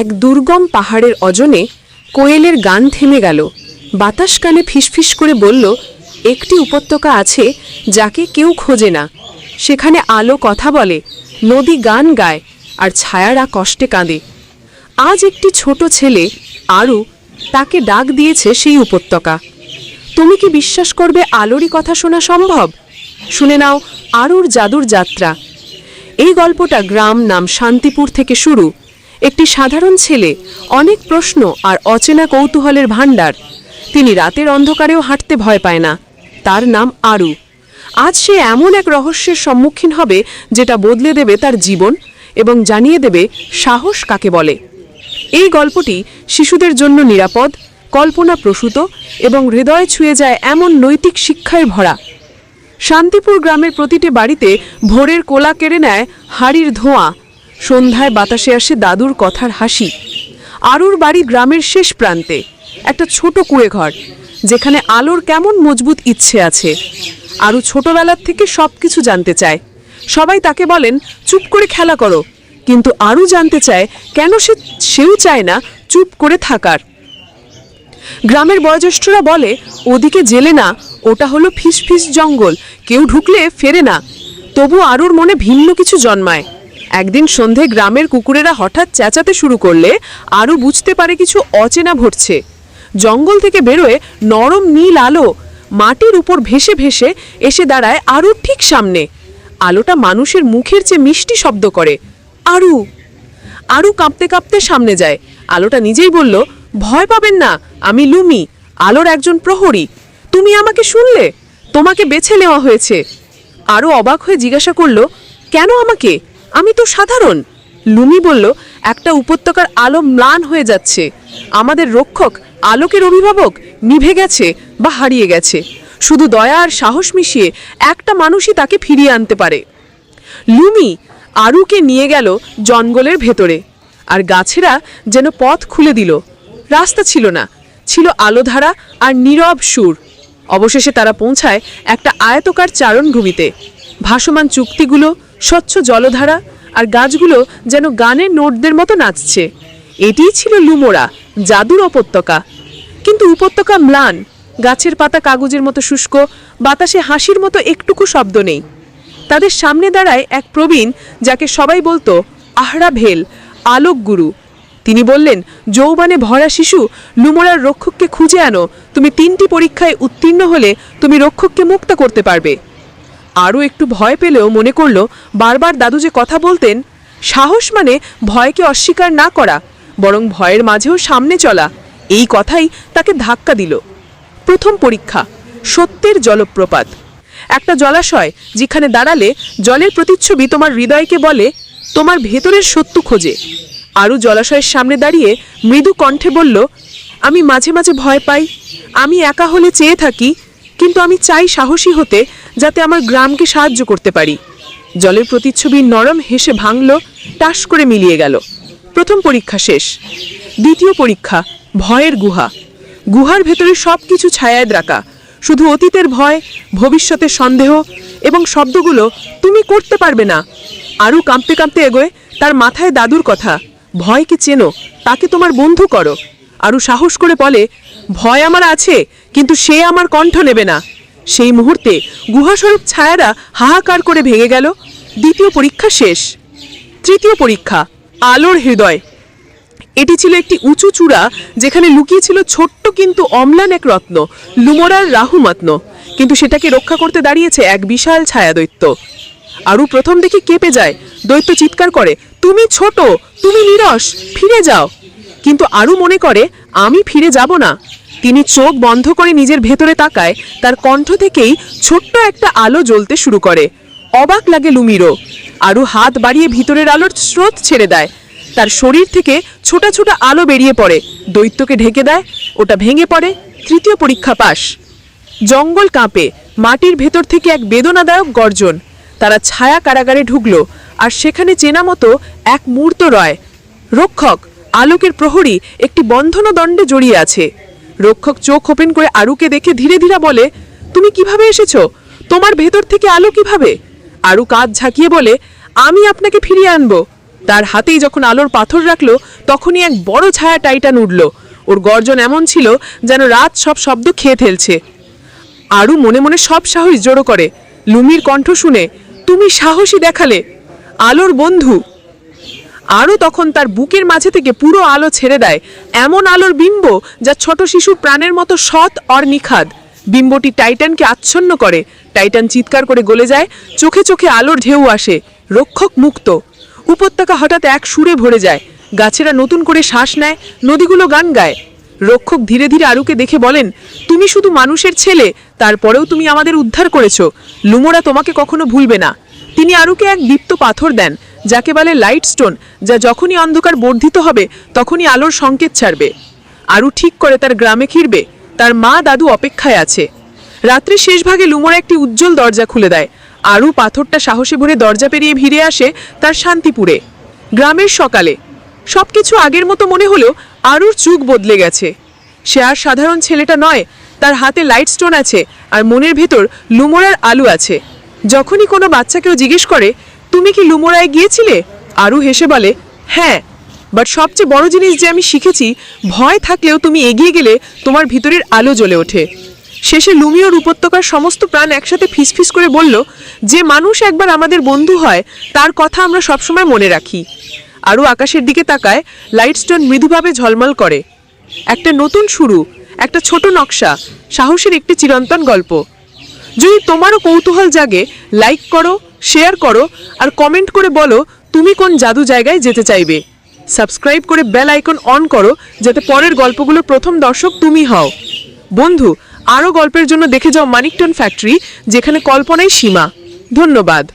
এক দুর্গম পাহাড়ের অজনে কোয়েলের গান থেমে গেল। বাতাস কানে ফিসফিস করে বলল, একটি উপত্যকা আছে যাকে কেউ খোঁজে না। সেখানে আলো কথা বলে, নদী গান গায় আর ছায়ারা কষ্টে কাঁদে। আজ একটি ছোট ছেলে, আরু, তাকে ডাক দিয়েছে সেই উপত্যকা। তুমি কি বিশ্বাস করবে আলোরই কথা শোনা সম্ভব? শুনে নাও, আরুর জাদুর যাত্রা। এই গল্পটা গ্রাম নাম শান্তিপুর থেকে শুরু। একটি সাধারণ ছেলে, অনেক প্রশ্ন আর অচেনা কৌতূহলের ভাণ্ডার। তিনি রাতের অন্ধকারেও হাঁটতে ভয় পায় না। তার নাম আরু। আজ সে এমন এক রহস্যের সম্মুখীন হবে যেটা বদলে দেবে তার জীবন এবং জানিয়ে দেবে সাহস কাকে বলে। এই গল্পটি শিশুদের জন্য নিরাপদ কল্পনা প্রসূত এবং হৃদয় ছুঁয়ে যায় এমন নৈতিক শিক্ষায় ভরা। শান্তিপুর গ্রামের প্রতিটি বাড়িতে ভোরের কোলা কেড়ে নেয় হাড়ির ধোঁয়া। সন্ধ্যায় বাতাসে আসে দাদুর কথার হাসি। আরুর বাড়ি গ্রামের শেষ প্রান্তে, একটা ছোট কুঁড়ে ঘর যেখানে আলোর কেমন মজবুত ইচ্ছে আছে। আরু ছোটবেলার থেকে সব কিছু জানতে চায়। সবাই তাকে বলেন, চুপ করে খেলা করো। কিন্তু আরও জানতে চায়, কেন সে, সেও চায় না চুপ করে থাকার? গ্রামের বয়োজ্যেষ্ঠরা বলে, ওদিকে জেলে না, ওটা হলো ফিস ফিস জঙ্গল, কেউ ঢুকলে ফেরে না। তবু আরুর মনে ভিন্ন কিছু জন্মায়। একদিন সন্ধে গ্রামের কুকুরেরা হঠাৎ চেঁচাতে শুরু করলে আরও বুঝতে পারে কিছু অচেনা ঘটছে। জঙ্গল থেকে বেরোয় নরম নীল আলো। মাটির উপর ভেসে ভেসে এসে দাঁড়ায় আরও ঠিক সামনে। আলোটা মানুষের মুখের চেয়ে মিষ্টি শব্দ করে, আরু! আরু কাঁপতে কাঁপতে সামনে যায়। আলোটা নিজেই বলল, ভয় পাবেন না, আমি লুমি, আলোর একজন প্রহরী। তুমি আমাকে শুনলে? তোমাকে বেছে নেওয়া হয়েছে। আরও অবাক হয়ে জিজ্ঞাসা করল, কেন আমাকে? আমি তো সাধারণ। লুমি বলল, একটা উপত্যকার আলো ম্লান হয়ে যাচ্ছে। আমাদের রক্ষক, আলোকের অভিভাবক, নিভে গেছে বা হারিয়ে গেছে। শুধু দয়া আর সাহস মিশিয়ে একটা মানুষই তাকে ফিরিয়ে আনতে পারে। লুমি আরুকে নিয়ে গেল জঙ্গলের ভেতরে, আর গাছেরা যেন পথ খুলে দিল। রাস্তা ছিল না, ছিল আলোধারা আর নীরব সুর। অবশেষে তারা পৌঁছায় একটা আয়তকার চারণভূমিতে। ভাসমান চুক্তিগুলো স্বচ্ছ জলধারা আর গাছগুলো যেন গানের নোটদের মতো নাচছে। এটিই ছিল লুমোরা, জাদুর উপত্যকা। কিন্তু উপত্যকা ম্লান, গাছের পাতা কাগজের মতো শুষ্ক, বাতাসে হাসির মতো একটুকু শব্দ নেই। তাদের সামনে দাঁড়ায় এক প্রবীণ যাকে সবাই বলতো আহরা ভেল, আলোক গুরু। তিনি বললেন, যৌবনে ভরা শিশু, লুমোরার রক্ষককে খুঁজে আনো। তুমি তিনটি পরীক্ষায় উত্তীর্ণ হলে তুমি রক্ষককে মুক্ত করতে পারবে। আরও একটু ভয় পেলেও মনে করল, বারবার দাদু যে কথা বলতেন, সাহস মানে ভয়কে অস্বীকার না করা, বরং ভয়ের মাঝেও সামনে চলা, এই কথাই তাকে ধাক্কা দিল। প্রথম পরীক্ষা, সত্যের জলপ্রপাত। একটা জলাশয় যেখানে দাঁড়ালে জলের প্রতিচ্ছবি তোমার হৃদয়কে বলে, তোমার ভেতরের সত্য খোঁজে। আরও জলাশয়ের সামনে দাঁড়িয়ে মৃদু কণ্ঠে বলল, আমি মাঝে মাঝে ভয় পাই, আমি একা হলে চেয়ে থাকি কিন্তু আমি চাই সাহসী হতে যাতে আমার গ্রামকে সাহায্য করতে পারি। জলের প্রতিচ্ছবি নরম হেসে ভাঙল, টাস করে মিলিয়ে গেল। প্রথম পরীক্ষা শেষ। দ্বিতীয় পরীক্ষা, ভয়ের গুহা। গুহার ভেতরে সব কিছু ছায়ায় রাখা। শুধু অতীতের ভয়, ভবিষ্যতের সন্দেহ এবং শব্দগুলো, তুমি করতে পারবে না। আরও কাঁপতে কাঁপতে এগোয় তার মাথায় দাদুর কথা ভয়কে চেনো? তাকে তোমার বন্ধু করো। আরও সাহস করে বলে, ভয় আমার আছে, কিন্তু সে আমার কণ্ঠ নেবে না। সেই মুহূর্তে গুহাস্বরূপ ছায়ারা হাহাকার করে ভেঙে গেল। দ্বিতীয় পরীক্ষা শেষ। তৃতীয় পরীক্ষা, আলোর হৃদয়। এটি ছিল একটি উঁচু চূড়া, যেখানে লুকিয়ে ছিল ছোট্ট কিন্তু অম্লান এক রত্ন, লুমোরার রাহুমাত্ন। কিন্তু সেটাকে রক্ষা করতে দাঁড়িয়েছে এক বিশাল ছায়া দৈত্য আরও প্রথম দেখে কেঁপে যায়। দৈত্য চিৎকার করে, তুমি ছোট, তুমি নিরস, ফিরে যাও। কিন্তু আরও মনে করে, আমি ফিরে যাব না। তিনি চোখ বন্ধ করে নিজের ভেতরে তাকায়, তার কণ্ঠ থেকেই ছোট্ট একটা আলো জ্বলতে শুরু করে। অবাক লাগে লুমিরও আরও হাত বাড়িয়ে ভিতরের আলোর স্রোত ছেড়ে দেয়। তার শরীর থেকে ছোটা ছোটা আলো বেরিয়ে পড়ে। দৈত্যকে ঢেকে দেয়, ওটা ভেঙে পড়ে, তৃতীয় পরীক্ষা পাশ জঙ্গল কাঁপে, মাটির ভেতর থেকে এক বেদনাদায়ক গর্জন। তারা ছায়া কারাগারে ঢুকলো, আর সেখানে চেনা মতো এক মূর্ত রয়। রক্ষক আলোকের প্রহরী একটি বন্ধন দণ্ডে জড়িয়ে আছে। রক্ষক চোখ ওপেন করে আরুকে দেখে ধীরে ধীরে বলে, তুমি কীভাবে এসেছ? তোমার ভেতর থেকে আলো কীভাবে? আরু কাঁধ ঝাঁকিয়ে বলে, আমি আপনাকে ফিরিয়ে আনব। তার হাতেই যখন আলোর পাথর রাখল, তখনই এক বড় ছায়া টাইটান উঠল ওর গর্জন এমন ছিল যেন রাত সব শব্দ খেয়ে ফেলছে। আরু মনে মনে সব সাহস জড়ো করে। লুমির কণ্ঠ শুনে, তুমি সাহসী দেখালে। আলোর বন্ধু আরও তখন তার বুকের মাঝে থেকে পুরো আলো ছেড়ে দেয়। এমন আলোর বিম্ব যা ছোট শিশুর প্রাণের মতো সৎ অর নিখাদ। বিম্বটি টাইটানকে আচ্ছন্ন করে। টাইটান চিৎকার করে গলে যায়। চোখে চোখে আলোর ঢেউ আসে। রক্ষক মুক্ত। উপত্যকা হঠাৎ এক সুরে ভরে যায়। গাছেরা নতুন করে শ্বাস নেয়। নদীগুলো গান গায়। রক্ষক ধীরে ধীরে আরুকে দেখে বলেন, তুমি শুধু মানুষের ছেলে। তারপরেও তুমি আমাদের উদ্ধার করেছ। লুমোরা তোমাকে কখনো ভুলবে না। তিনি আরুকে এক দীপ্ত পাথর দেন। যাকে বলে লাইট স্টোন যা যখনই অন্ধকার বর্ধিত হবে, তখনই আলোর সংকেত ছাড়বে। আরু ঠিক করে তার গ্রামে ফিরবে তার মা দাদু অপেক্ষায় আছে। রাত্রির শেষ ভাগে লুমোরা একটি উজ্জ্বল দরজা খুলে দেয়। আরু পাথরটা সাহসে ভরে দরজা পেরিয়ে ভিড়ে আসে তার শান্তিপুরে। গ্রামের সকালে। সবকিছু আগের মতো মনে হলেও আরুর চুক বদলে গেছে। সে আর সাধারণ ছেলেটা নয়, তার হাতে লাইট স্টোন আছে আর মনের ভেতর লুমোরার আলু আছে। যখনই কোনো বাচ্চাকেও জিজ্ঞেস করে তুমি কি লুমোরায় গিয়েছিলে? আরু হেসে বলে হ্যাঁ বাট সবচেয়ে বড় জিনিস যে আমি শিখেছি, ভয় থাকলেও তুমি এগিয়ে গেলে তোমার ভিতরের আলো জ্বলে ওঠে। শেষে লুমিওর উপত্যকার সমস্ত প্রাণ একসাথে ফিসফিস করে বলল, যে মানুষ একবার আমাদের বন্ধু হয়, তার কথা আমরা সবসময় মনে রাখি। আরও আকাশের দিকে তাকায় লাইটস্টোন মৃদুভাবে ঝলমল করে। একটা নতুন শুরু, একটা ছোট নকশা, সাহসের একটি চিরন্তন গল্প। যদি তোমারও কৌতূহল জাগে লাইক করো শেয়ার করো আর কমেন্ট করে বলো তুমি কোন জাদু জায়গায় যেতে চাইবে। সাবস্ক্রাইব করে বেল আইকন অন করো যাতে পরের গল্পগুলো প্রথম দর্শক তুমি হও। বন্ধু, আরও গল্পের জন্য দেখে যাও মানিকটন ফ্যাক্টরি, যেখানে কল্পনাই সীমা। ধন্যবাদ।